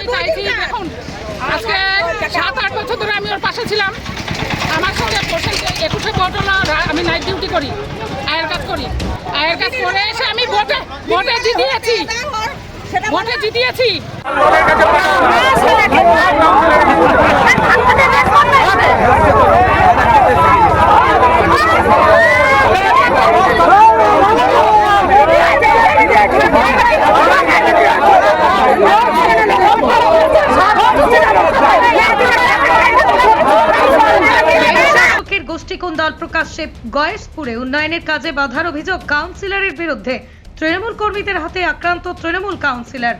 আমি চাইছি দেখুন আজকে সাত আট বছর ধরে আমি ওর পাশে ছিলাম। আমার সঙ্গে বসে একুশে ভোট আমি নাইট ডিউটি করি আয়ের কাজ করি। আয়ের কাজ করে এসে আমি ভোটে ভোটে জিতিয়েছি। ভোটে জিতিয়েছি। গোষ্ঠীকোণ দল প্রকাশ্যে গয়েশপুরে উন্নয়নের কাজে বাধার অভিযোগ কাউন্সিলরের বিরুদ্ধে। তৃণমূল কর্মীদের হাতে আক্রান্ত তৃণমূল কাউন্সিলর।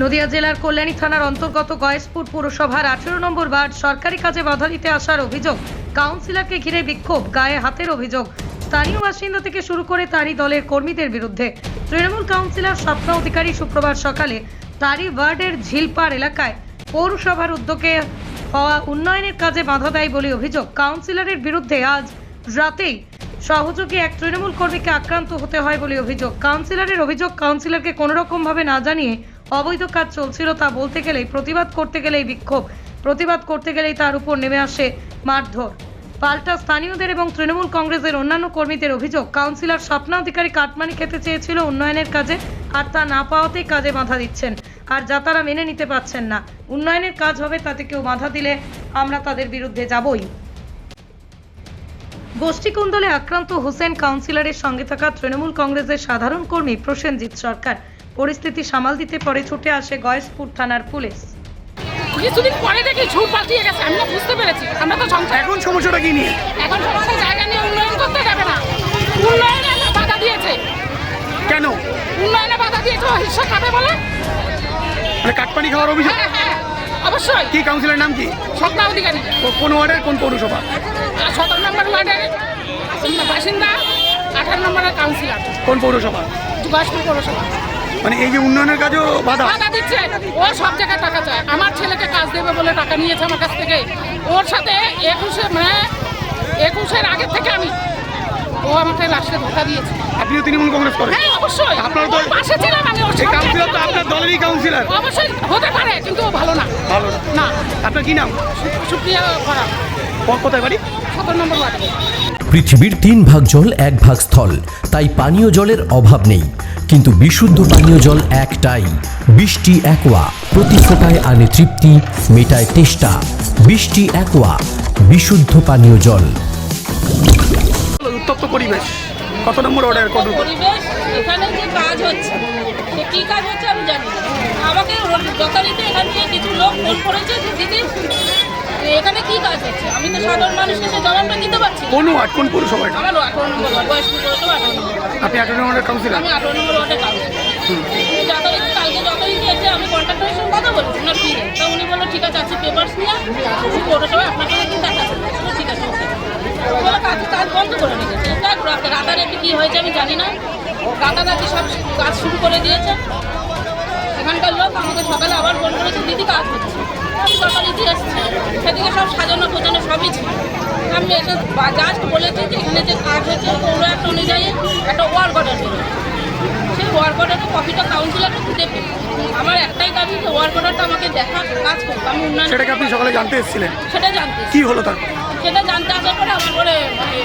নদিয়া জেলার কল্যাণী থানার অন্তর্গত গয়েশপুর পুরসভার আঠেরো নম্বর ওয়ার্ড সরকারি কাজে বাধা দিতে আসার অভিযোগ, কাউন্সিলরকে ঘিরে বিক্ষোভ, গায়ে হাতের অভিযোগ। স্থানীয় বাসিন্দা থেকে শুরু করে তারই দলের কর্মীদের বিরুদ্ধে। তৃণমূল কাউন্সিলর স্বপ্ন অধিকারী শুক্রবার সকালে তারই ওয়ার্ডের ঝিলপাড় এলাকায় পৌরসভার উদ্যোগে হওয়া উন্নয়নের কাজে বাধা দেয় বলে অভিযোগ। কাউন্সিলরের বিরুদ্ধে আজ রাতেই সহযোগী এক তৃণমূল কর্মীকে আক্রান্ত হতে হয় বলে অভিযোগ। কাউন্সিলরের অভিযোগ, কাউন্সিলরকে কোনোরকমভাবে রকম ভাবে না জানিয়ে অবৈধ কাজ চলছিল তা বলতে গেলেই প্রতিবাদ করতে গেলেই বিক্ষোভ। প্রতিবাদ করতে গেলেই তার উপর নেমে আসে মারধর। পাল্টা স্থানীয়দের এবং তৃণমূল কংগ্রেসের অন্যান্য কর্মীদের অভিযোগ, কাউন্সিলর স্বপ্না অধিকারী কাটমানি খেতে চেয়েছিল উন্নয়নের কাজে আর তা না পাওয়াতেই কাজে বাধা দিচ্ছেন। আর যা তারা মেনে নিতে পারছেন না। উন্নয়নের কাজ হবে তাতে কেউ বাধা দিলে আমরা তাদের বিরুদ্ধে যাবই। গোষ্ঠী কুন্দলে আক্রান্ত হোসেন কাউন্সিলরের সঙ্গে থাকা তৃণমূল কংগ্রেসের সাধারণ কর্মী প্রসেনজিৎ সরকার। পরিস্থিতি সামাল দিতে পরে ছুটে আসে গয়েশপুর থানার পুলিশ। কিছুদিন পরে দেখি ঝুট পাল্টিয়ে গেছে আমি না বুঝতে পেরেছি। আমরা তো সংসার এখন সমস্যাটা কি নিয়ে? এখন সমস্ত জায়গা নিয়ে উন্নয়ন করতে যাবে না। উন্নয়নে বাধা দিয়েছে। কেন? উন্নয়নে বাধা দিয়েছে ও হিস্সা খাবে বলে। মানে কাটপানি খাওয়ার অভিযোগ? হ্যাঁ হ্যাঁ অবশ্যই। কি কাউন্সিলের নাম কি? স্বপ্না অধিকারী। কোন ওয়ার্ডের কোন পৌরসভা সতেরো নম্বর ওয়ার্ডের বাসিন্দা আঠারো নম্বরের কাউন্সিলর কোন পৌরসভা যুগাসপুর পৌরসভা। মানে এই যে উন্নয়নের কাজও বাধা। টাকা দিচ্ছে। ও সব জায়গায় টাকা চায়। আমার ছেলেকে কাজ দেবে বলে টাকা নিয়েছে আমার কাছ থেকে। ওর সাথে একুশে মানে একুশের আগে থেকে আমি ও আমাকে লাস্টে ধোকা দিয়েছে। আপনিও তৃণমূল কংগ্রেস করেন? হ্যাঁ অবশ্যই। আপনার তো- পাশে ছিলাম আমি ওর কাউন্সিলর তো আপনার দলেরই কাউন্সিলর অবশ্যই হতে পারে কিন্তু ও ভালো না। ভালো না। না। আপনার কি নাম? সুপ্রিয়া করা কোথায় বাড়ি? সতেরো নম্বর ওয়ার্ডে। পৃথিবীর তিন ভাগ জল এক ভাগ স্থল। তাই পানীয় জলের অভাব নেই। কিন্তু বিশুদ্ধ পানীয় জল একটাই। বৃষ্টি একোয়া। প্রতি ফোটায় আনে তৃপ্তি মেটায় তেষ্টা। বৃষ্টি একোয়া। বিশুদ্ধ পানীয় জল। উত্তপ্ত পরিবেশ। কত নম্বর অর্ডার কত পরিবেশ এখানে যে কাজ হচ্ছে সে কী কাজ হচ্ছে আমি জানি আমাকে যথারীতি এখান থেকে কিছু লোক ফোন করেছে যে দিদি এখানে কী কাজ হচ্ছে? আমি তো সাধারণ মানুষকে সে জবাবটা দিতে পারছি না। কোন ওয়ার্ড কোন পৌরসভা এটা? আমার আঠারো নম্বর ওয়ার্ড বয়স পুজো তো আঠারো নম্বর ওয়ার্ড। আপনি আঠারো নম্বরের কাউন্সিলর আমি আঠারো নম্বর ওয়ার্ডে কাজ যথারীতি কালকে যথারীতি এসে আমি কন্ট্রাক্টরের সঙ্গে কথা বলেছি ওনার ফি তা উনি বলল ঠিক আছে আছে পেপার্স নিয়ে পৌরসভায় আপনার সঙ্গে কিন্তু দেখা করবে। আমি বললাম, ঠিক আছে ওকে। বলে কাজ কাজ বন্ধ করে রেখেছে। দেখ রাতে রাতারাতি কী হয়েছে আমি জানি না। রাতারাতি সব কাজ শুরু করে দিয়েছে। এখানকার লোক আমাকে সকালে আবার ফোন করেছে দিদি কাজ হচ্ছে। আমি যথারীতি এসেছি। সেদিকে সব সাজানো গোছানো সবই ছিল। আমি এসে জাস্ট বলেছি যে এখানে যে কাজ হচ্ছে পৌর একটা অনুযায়ী একটা ওয়ার্ক অর্ডার দেবে সেই ওয়ার্ক অর্ডারের কপিটা কাউন্সিলারকে দেবে আমার একটাই দাবি যে ওয়ার্ক অর্ডারটা আমাকে দেখা কাজ করব আমি উন্নয়ন সেটাকে আপনি সকালে জানতে এসেছিলেন? সেটা জানতে কি হলো তারপর সেটা জানতে আসার পরে আমার পরে মানে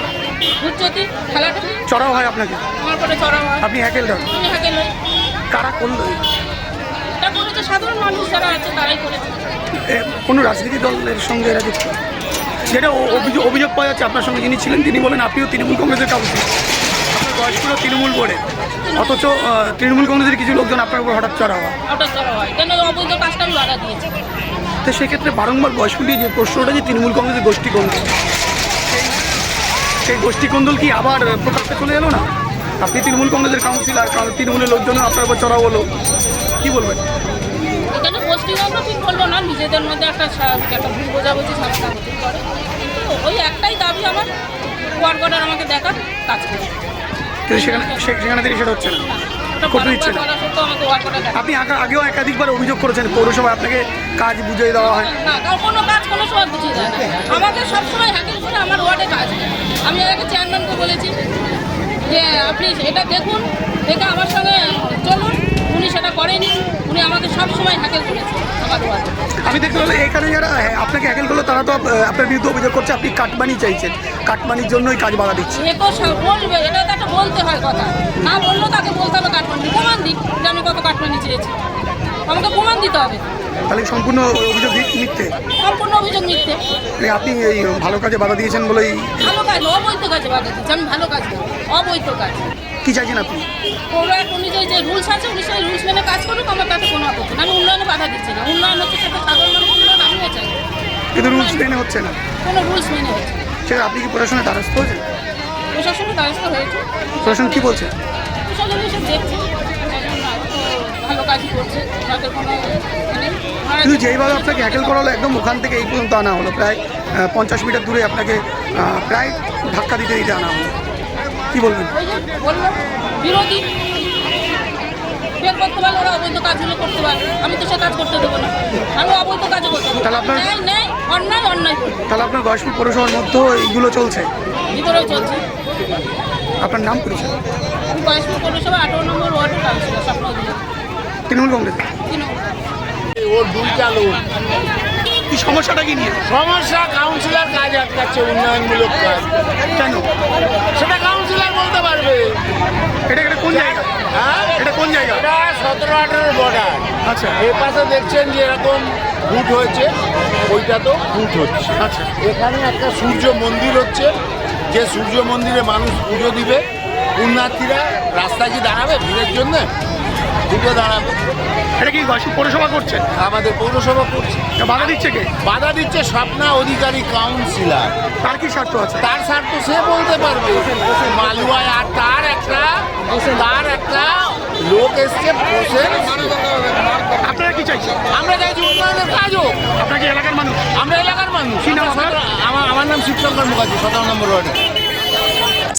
উচ্চতি খেলাটা চড়াও হয় আপনাকে? আমার পরে চড়া হয়। আপনি হ্যাকেল আমি হাঁকে লই কারা করল সাধারণ মানুষ যারা আছে তারাই করেছে। কোনো রাজনীতি দলের সঙ্গে এরা যুক্ত যেটা অভিযোগ অভিযোগ পাওয়া যাচ্ছে আপনার সঙ্গে যিনি ছিলেন তিনি বলেন আপনিও তৃণমূল কংগ্রেসের কাউন্সিলর আপনার তৃণমূল বোর্ডে অথচ তৃণমূল কংগ্রেসের কিছু লোকজন আপনার উপর হঠাৎ চড়া হয়। ওটা চড়া হয়। কেন অবৈধ কাজটা আমি বাধা দিয়েছি। তো সেক্ষেত্রে বারংবার বয়স্ক নিয়ে যে প্রশ্নটা যে তৃণমূল কংগ্রেসের গোষ্ঠী কন্দল সেই- সেই গোষ্ঠী কন্দল কি আবার প্রকাশ্যে চলে এলো না? আপনি তৃণমূল কংগ্রেসের কাউন্সিলর তৃণমূলের লোকজন আপনার উপর চড়া হলো। কি বলবেন? গোষ্ঠীগত ঠিক বলব না নিজেদের মধ্যে একটা একটা ভুল বোঝাবুঝি ঝামেলা পারে। কিন্তু ওই একটাই দাবি আমার ওয়ার্ক অর্ডার আমাকে দেখার কাজ করে সেখানে সেটা হচ্ছে না। করতে দিচ্ছে না করা আপনি আগা- আগেও একাধিকবার অভিযোগ করেছেন আপনাকে কাজ বুঝিয়ে দেওয়া হয়। না কোনো কাজ কোনো সময় বুঝিয়ে দেয় না। আমাকে সবসময় হ্যাকেল করে আমার ওয়ার্ডে কাজ আমি আগে চেয়ারম্যানকে বলেছি যে আপনি এটা দেখুন দেখে আমার সঙ্গে চলুন। উনি সেটা করেনি। আমাকে সব সময় হ্যাকেল করেছে আমি দেখতে পেলাম এখানে যারা হ্যাঁ, আপনাকে হ্যাকেল করল তারা তো আপনার বিরুদ্ধে অভিযোগ করছে আপনি কাটমানি চাইছেন। কাটমানির জন্যই কাজ বাধা দিচ্ছে। এ তো সব বলবে এটা তো একটা বলতে হয় কথা। না বললেও তাকে বলতে হবে কাটমানি। প্রমাণ দিক যে আমি কত কাটমানি চেয়েছি। আমাকে প্রমাণ দিতে হবে। তাহলে সম্পূর্ণ অভিযোগ মিথ্যে? সম্পূর্ণ অভিযোগ মিথ্যে। মানে আপনি এই ভালো কাজে বাধা দিয়েছেন বলেই ভালো কাজ অবৈধ কাজে বাধা দিচ্ছি আমি ভালো কাজ অবৈধ কাজ। কি চাইছেন আপনি? যে রুলস আছে উনি সেই রুলস মেনে কাজ করুক আমার তাতে কোনো আপত্তি নেই। আমি উন্নয়নে বাধা দিচ্ছি না। উন্নয়ন হচ্ছে সেটা সাধারণ মানুষের উন্নয়ন আমিও চাই কিন্তু রুলস মেনে হচ্ছে না। কোনো রুলস মেনে হচ্ছে না। সেটা আপনি কি প্রশাসনের দ্বারস্থ হয়েছেন? প্রশাসনের দ্বারস্থ হয়েছে। প্রশাসন কি বলছে? প্রশাসন দেখছে প্রশাসন তো ভালো কাজই করছে ওনাদের কোনো ই ওনারা কিন্তু যেইভাবে আপনাকে হ্যাকেল করা হলো একদম ওখান থেকে এই পর্যন্ত আনা হলো। প্রায় পঞ্চাশ মিটার দূরে আপনাকে আহ, প্রায় ধাক্কা দিতে দিতে আনা হলো। কি বলবেন? ওই যে বলল বিরোধী বের করতে পারলে ওরা অবৈধ কাজগুলো করতে পারে। আমি তো সে কাজ করতে দেবো না। আমি অবৈধ কাজ করতে দেবো। তাহলে আপনার- ন্যায় নেই অন্যায় অন্যায়। করব তাহলে আপনার গয়েশপুর পৌরসভার মধ্যেও এইগুলো চলছে? ভিতরেও চলছে। আপনার নাম পরিচয় আমি বয়সপুর পৌরসভা আঠারো নম্বর ওয়ার্ড কাউন্সিলর স্বপ্ন তৃণমূল কংগ্রেস। তৃণমূল। ওর দুইটা লোক। কি সমস্যাটা কি নিয়ে? সমস্যা কাউন্সিলর কাজ আটকাচ্ছে উন্নয়নমূলক কাজ। কেন? সেটা কাউন্সিলর বলতে পারবে। এটা এটা কোন জায়গা? হ্যাঁ? এটা কোন জায়গা? এটা সতেরো আঠেরো বর্ডার আচ্ছা। এ পাশে দেখছেন যে এরকম ফুট হয়েছে ওইটা তো ফুট হচ্ছে। আচ্ছা। এখানে একটা সূর্য মন্দির হচ্ছে যে সূর্য মন্দিরে মানুষ পুজো দিবে। পুণ্যার্থীরা রাস্তা কি দাঁড়াবে ভিড়ের জন্য? দুটো দাঁড়াবে। এটা কি পৌরসভা করছে? আমাদের পৌরসভা করছে। বাধা দিচ্ছে কে? বাধা দিচ্ছে স্বপ্না অধিকারী কাউন্সিলর তার কি স্বার্থ আছে? তার স্বার্থ সে বলতে পারবে। মালুয়ায় আর তার একটা তার একটা লোক এসছে বসে আপনারা কি চাইছেন? আমরা চাইছি উন্নয়নের কাজ হোক। আপনার এলাকার মানুষ? আমরা এলাকার মানুষ? আমার আমার নাম শিবশঙ্কর মুখার্জি সতেরো নম্বর ওয়ার্ডে।